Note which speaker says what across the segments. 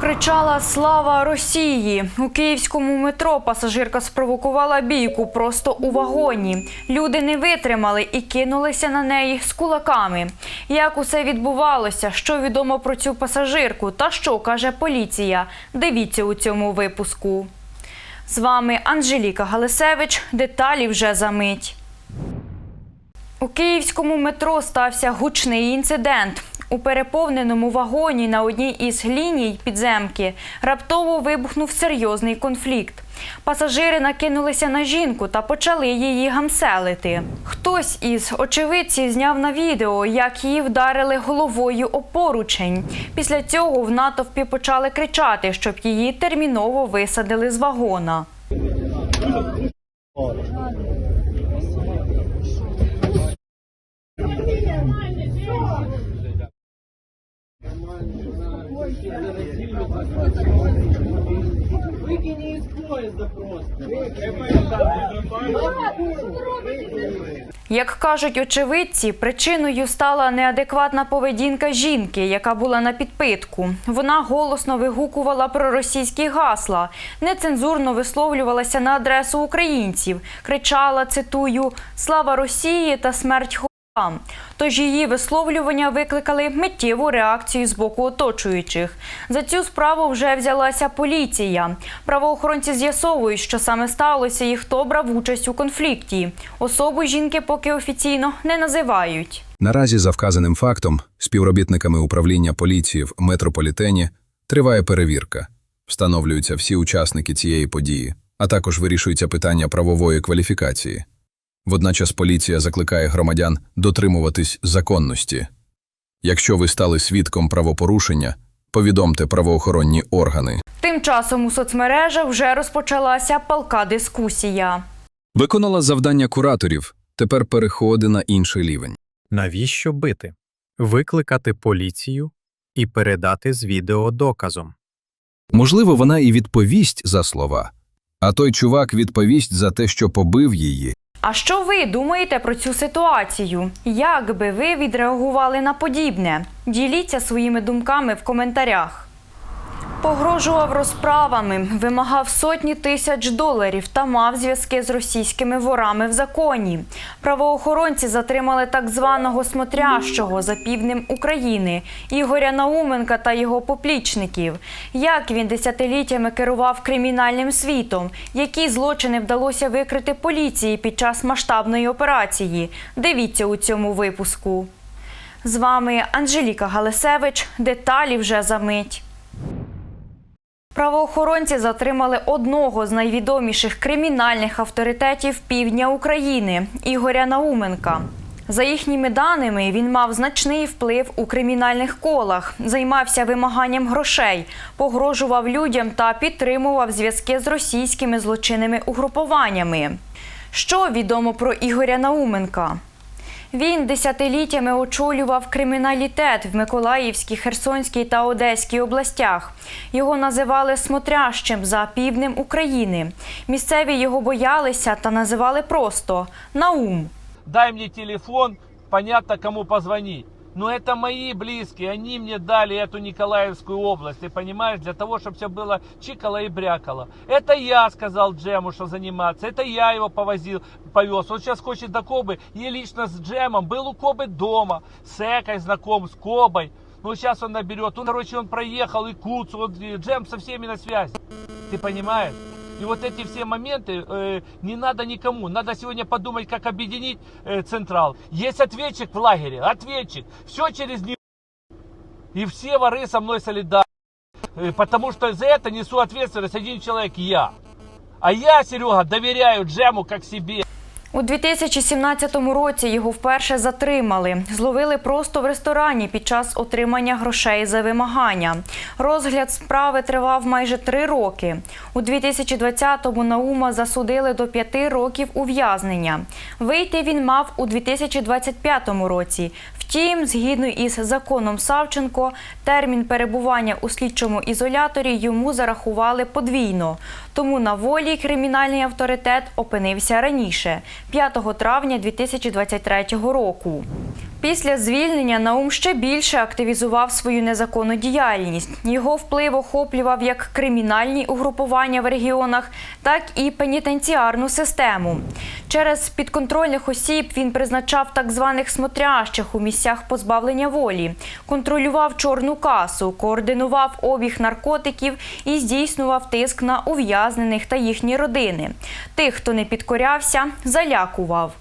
Speaker 1: Кричала Слава Росії у київському метро. Пасажирка спровокувала бійку просто у вагоні. Люди не витримали і кинулися на неї з кулаками. Як усе відбувалося? Що відомо про цю пасажирку? Та що каже поліція? Дивіться у цьому випуску. З вами Анжеліка Галисевич. Деталі вже за мить. У київському метро стався гучний інцидент. У переповненому вагоні на одній із ліній підземки раптово вибухнув серйозний конфлікт. Пасажири накинулися на жінку та почали її гамселити. Хтось із очевидців зняв на відео, як її вдарили головою о поручень. Після цього в натовпі почали кричати, щоб її терміново висадили з вагона.
Speaker 2: Выкини из поезда просто.
Speaker 1: Як кажуть очевидці, причиною стала неадекватна поведінка жінки, яка була на підпитку. Вона голосно вигукувала про російські гасла, нецензурно висловлювалася на адресу українців, кричала, цитую Слава Росії та смерть хохлам». Тож її висловлювання викликали миттєву реакцію з боку оточуючих. За цю справу вже взялася поліція. Правоохоронці з'ясовують, що саме сталося і хто брав участь у конфлікті. Особу жінки поки офіційно не називають.
Speaker 3: Наразі за вказаним фактом співробітниками управління поліції в метрополітені триває перевірка. Встановлюються всі учасники цієї події, а також вирішується питання правової кваліфікації. Водночас поліція закликає громадян дотримуватись законності. Якщо ви стали свідком правопорушення, повідомте правоохоронні органи.
Speaker 1: Тим часом у соцмережах вже розпочалася палка дискусія.
Speaker 3: Виконала завдання кураторів, тепер переходи на інший рівень.
Speaker 4: Навіщо бити? Викликати поліцію і передати з відео доказом.
Speaker 3: Можливо, вона і відповість за слова, а той чувак відповість за те, що побив її.
Speaker 1: А що ви думаєте про цю ситуацію? Як би ви відреагували на подібне? Діліться своїми думками в коментарях. Погрожував розправами, вимагав сотні тисяч доларів та мав зв'язки з російськими ворами в законі. Правоохоронці затримали так званого смотрящого за півднем України Ігоря Науменка та його поплічників. Як він десятиліттями керував кримінальним світом, які злочини вдалося викрити поліції під час масштабної операції? Дивіться у цьому випуску. З вами Анжеліка Галисевич. Деталі вже за мить. Правоохоронці затримали одного з найвідоміших кримінальних авторитетів півдня України Ігоря Науменка. За їхніми даними, він мав значний вплив у кримінальних колах, займався вимаганням грошей, погрожував людям та підтримував зв'язки з російськими злочинними угрупуваннями. Що відомо про Ігоря Науменка? Він десятиліттями очолював криміналітет в Миколаївській, Херсонській та Одеській областях. Його називали смотрящим за півднем України. Місцеві його боялися та називали просто Наум.
Speaker 2: Дай мені телефон, понятно, кому позвонить. Но это мои близкие, они мне дали эту Николаевскую область, ты понимаешь, для того, чтобы все было чикало и брякало. Это я сказал Джему, что заниматься, это я его повозил, повез. Он сейчас хочет до Кобы, я лично с Джемом был у Кобы дома, с Экой знаком, с Кобой. Ну, сейчас он наберет, он, короче, он проехал и Куцу, он, и Джем со всеми на связи. Ты понимаешь? И вот эти все моменты э, не надо никому. Надо сегодня подумать, как объединить э, Централ. Есть ответчик в лагере, ответчик. Все через него. И все воры со мной солидарны. Э, потому что за это несу ответственность один человек, я. А я, Серега, доверяю Джему как себе.
Speaker 1: У 2017 році його вперше затримали. Зловили просто в ресторані під час отримання грошей за вимагання. Розгляд справи тривав майже три роки. У 2020-му Наума засудили до п'яти років ув'язнення. Вийти він мав у 2025 році. Втім, згідно із законом Савченко, термін перебування у слідчому ізоляторі йому зарахували подвійно. Тому на волі кримінальний авторитет опинився раніше 5 травня 2023 року. Після звільнення Наум ще більше активізував свою незаконну діяльність. Його вплив охоплював як кримінальні угрупування в регіонах, так і пенітенціарну систему. Через підконтрольних осіб він призначав так званих смотрящих у місцях позбавлення волі, контролював чорну касу, координував обіг наркотиків і здійснював тиск на ув'язнених та їхні родини. Тих, хто не підкорявся, залякував.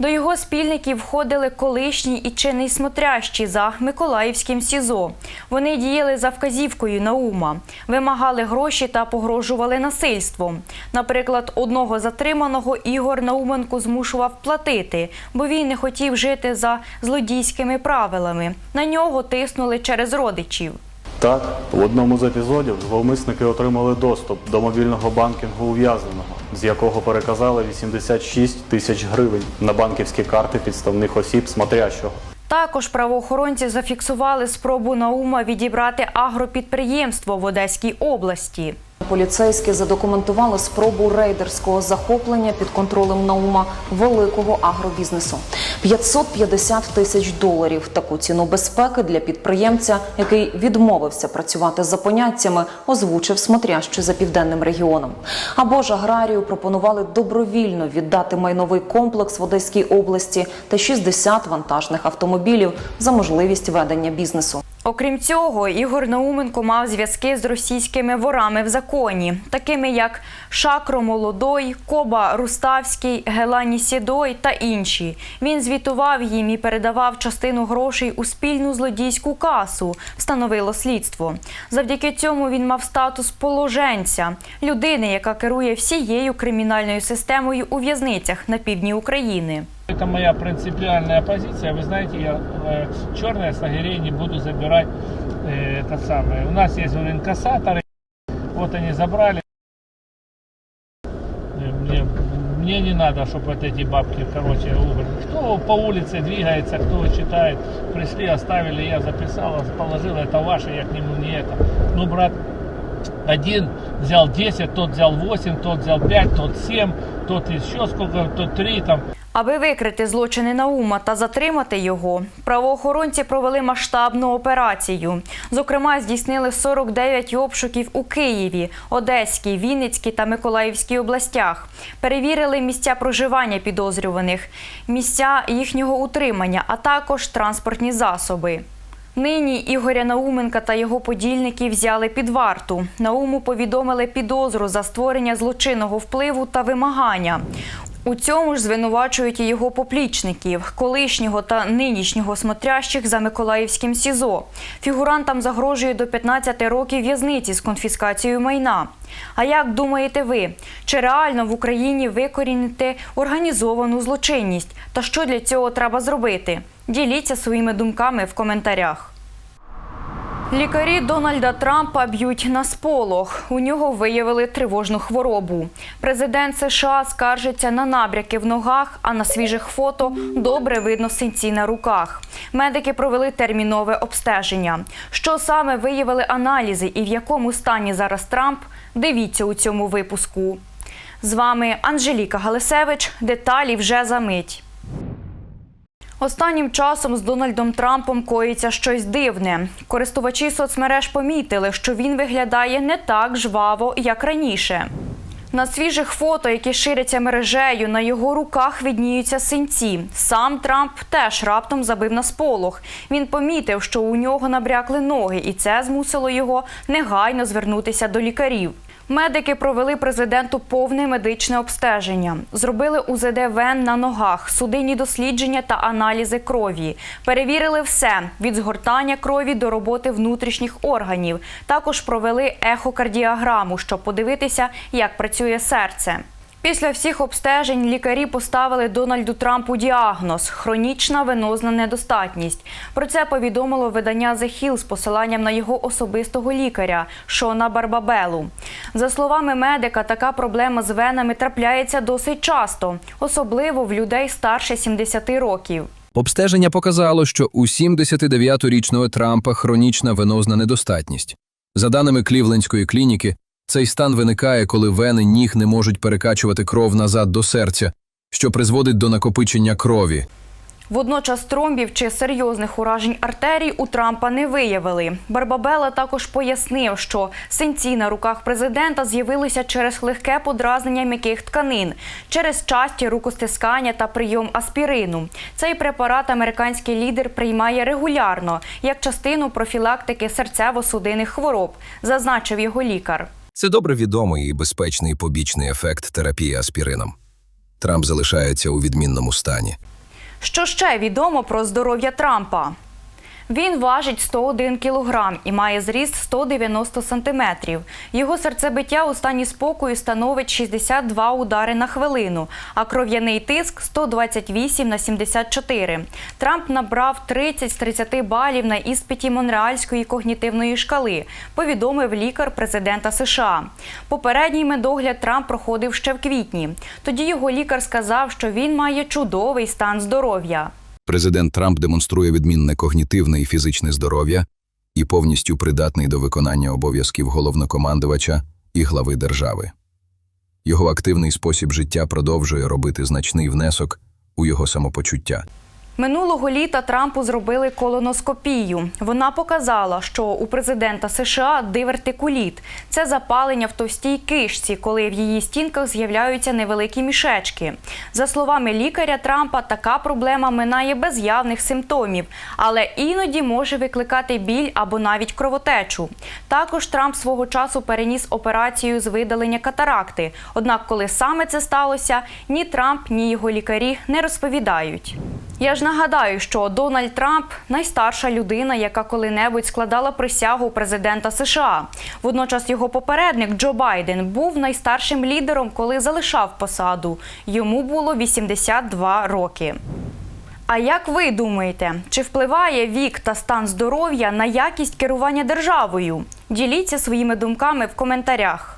Speaker 1: До його спільників входили колишні і чинний смотрящі за Миколаївським СІЗО. Вони діяли за вказівкою Наума, вимагали гроші та погрожували насильством. Наприклад, одного затриманого Ігор Науменко змушував платити, бо він не хотів жити за злодійськими правилами. На нього тиснули через родичів.
Speaker 5: Так, в одному з епізодів зловмисники отримали доступ до мобільного банкінгу ув'язненого, з якого переказали 86 тисяч гривень на банківські карти підставних осіб смотрящого.
Speaker 1: Також правоохоронці зафіксували спробу Наума відібрати агропідприємство в Одеській області.
Speaker 6: Поліцейські задокументували спробу рейдерського захоплення під контролем Наума великого агробізнесу. 550 тисяч доларів. Таку ціну безпеки для підприємця, який відмовився працювати за поняттями, озвучив смотрящий за південним регіоном. Або ж аграрію пропонували добровільно віддати майновий комплекс в Одеській області та 60 вантажних автомобілів за можливість ведення бізнесу.
Speaker 1: Окрім цього, Ігор Науменко мав зв'язки з російськими ворами в законі, такими як Шакро Молодой, Коба Руставський, Гелані Сідой та інші. Він звітував їм і передавав частину грошей у спільну злодійську касу, встановило слідство. Завдяки цьому він мав статус положенця, людини, яка керує всією кримінальною системою у в'язницях на півдні України.
Speaker 2: Это моя принципиальная позиция. Вы знаете, я э, черное с не буду забирать э, это самое. У нас есть вот инкассаторы. Вот они забрали. Э, Мне, мне не надо, чтобы вот эти бабки, короче, уголь. Кто по улице двигается, кто читает, пришли, оставили, я записал, положил, это ваше, я к нему не это. Ну, брат, один взял 10, тот взял 8, тот взял 5, тот 7, тот еще сколько, тот 3 там.
Speaker 1: Аби викрити злочини Наума та затримати його, правоохоронці провели масштабну операцію. Зокрема, здійснили 49 обшуків у Києві, Одеській, Вінницькій та Миколаївській областях. Перевірили місця проживання підозрюваних, місця їхнього утримання, а також транспортні засоби. Нині Ігоря Науменка та його подільники взяли під варту. Науму повідомили підозру за створення злочинного впливу та вимагання. У цьому ж звинувачують і його поплічників, колишнього та нинішнього смотрящих за Миколаївським СІЗО. Фігурантам загрожує до 15 років в'язниці з конфіскацією майна. А як думаєте ви, чи реально в Україні викорінити організовану злочинність? Та що для цього треба зробити? Діліться своїми думками в коментарях. Лікарі Дональда Трампа б'ють на сполох. У нього виявили тривожну хворобу. Президент США скаржиться на набряки в ногах, а на свіжих фото добре видно синці на руках. Медики провели термінове обстеження. Що саме виявили аналізи і в якому стані зараз Трамп? Дивіться у цьому випуску. З вами Анжеліка Галисевич. Деталі вже за мить. Останнім часом з Дональдом Трампом коїться щось дивне. Користувачі соцмереж помітили, що він виглядає не так жваво, як раніше. На свіжих фото, які ширяться мережею, на його руках відніються синці. Сам Трамп теж раптом забив на сполох. Він помітив, що у нього набрякли ноги, і це змусило його негайно звернутися до лікарів. Медики провели президенту повне медичне обстеження, зробили УЗД вен на ногах, судинні дослідження та аналізи крові. Перевірили все від згортання крові до роботи внутрішніх органів. Також провели ехокардіограму, щоб подивитися, як працює серце. Після всіх обстежень лікарі поставили Дональду Трампу діагноз хронічна венозна недостатність. Про це повідомило видання The Hill з посиланням на його особистого лікаря Шона Барбабелу. За словами медика, така проблема з венами трапляється досить часто, особливо в людей старше 70 років.
Speaker 3: Обстеження показало, що у 79-річного Трампа хронічна венозна недостатність. За даними Клівлендської клініки, цей стан виникає, коли вени ніг не можуть перекачувати кров назад до серця, що призводить до накопичення крові.
Speaker 1: Водночас тромбів чи серйозних уражень артерій у Трампа не виявили. Барбабела також пояснив, що синці на руках президента з'явилися через легке подразнення м'яких тканин, через часті рукостискання та прийом аспірину. Цей препарат американський лідер приймає регулярно як частину профілактики серцево-судинних хвороб, зазначив його лікар.
Speaker 3: Це добре відомий і безпечний побічний ефект терапії аспірином. Трамп залишається у відмінному стані.
Speaker 1: Що ще відомо про здоров'я Трампа? Він важить 101 кілограм і має зріст 190 сантиметрів. Його серцебиття у стані спокою становить 62 удари на хвилину, а кров'яний тиск 128 на 74. Трамп набрав 30 з 30 балів на іспиті Монреальської когнітивної шкали, повідомив лікар президента США. Попередній медогляд Трамп проходив ще в квітні. Тоді його лікар сказав, що він має чудовий стан здоров'я.
Speaker 3: Президент Трамп демонструє відмінне когнітивне і фізичне здоров'я і повністю придатний до виконання обов'язків головнокомандувача і глави держави. Його активний спосіб життя продовжує робити значний внесок у його самопочуття.
Speaker 1: Минулого літа Трампу зробили колоноскопію. Вона показала, що у президента США дивертикуліт – це запалення в товстій кишці, коли в її стінках з'являються невеликі мішечки. За словами лікаря Трампа, така проблема минає без явних симптомів, але іноді може викликати біль або навіть кровотечу. Також Трамп свого часу переніс операцію з видалення катаракти. Однак, коли саме це сталося, ні Трамп, ні його лікарі не розповідають. Я ж нагадаю, що Дональд Трамп найстарша людина, яка коли-небудь складала присягу президента США. Водночас його попередник Джо Байден був найстаршим лідером, коли залишав посаду. Йому було 82 роки. А як ви думаєте, чи впливає вік та стан здоров'я на якість керування державою? Діліться своїми думками в коментарях.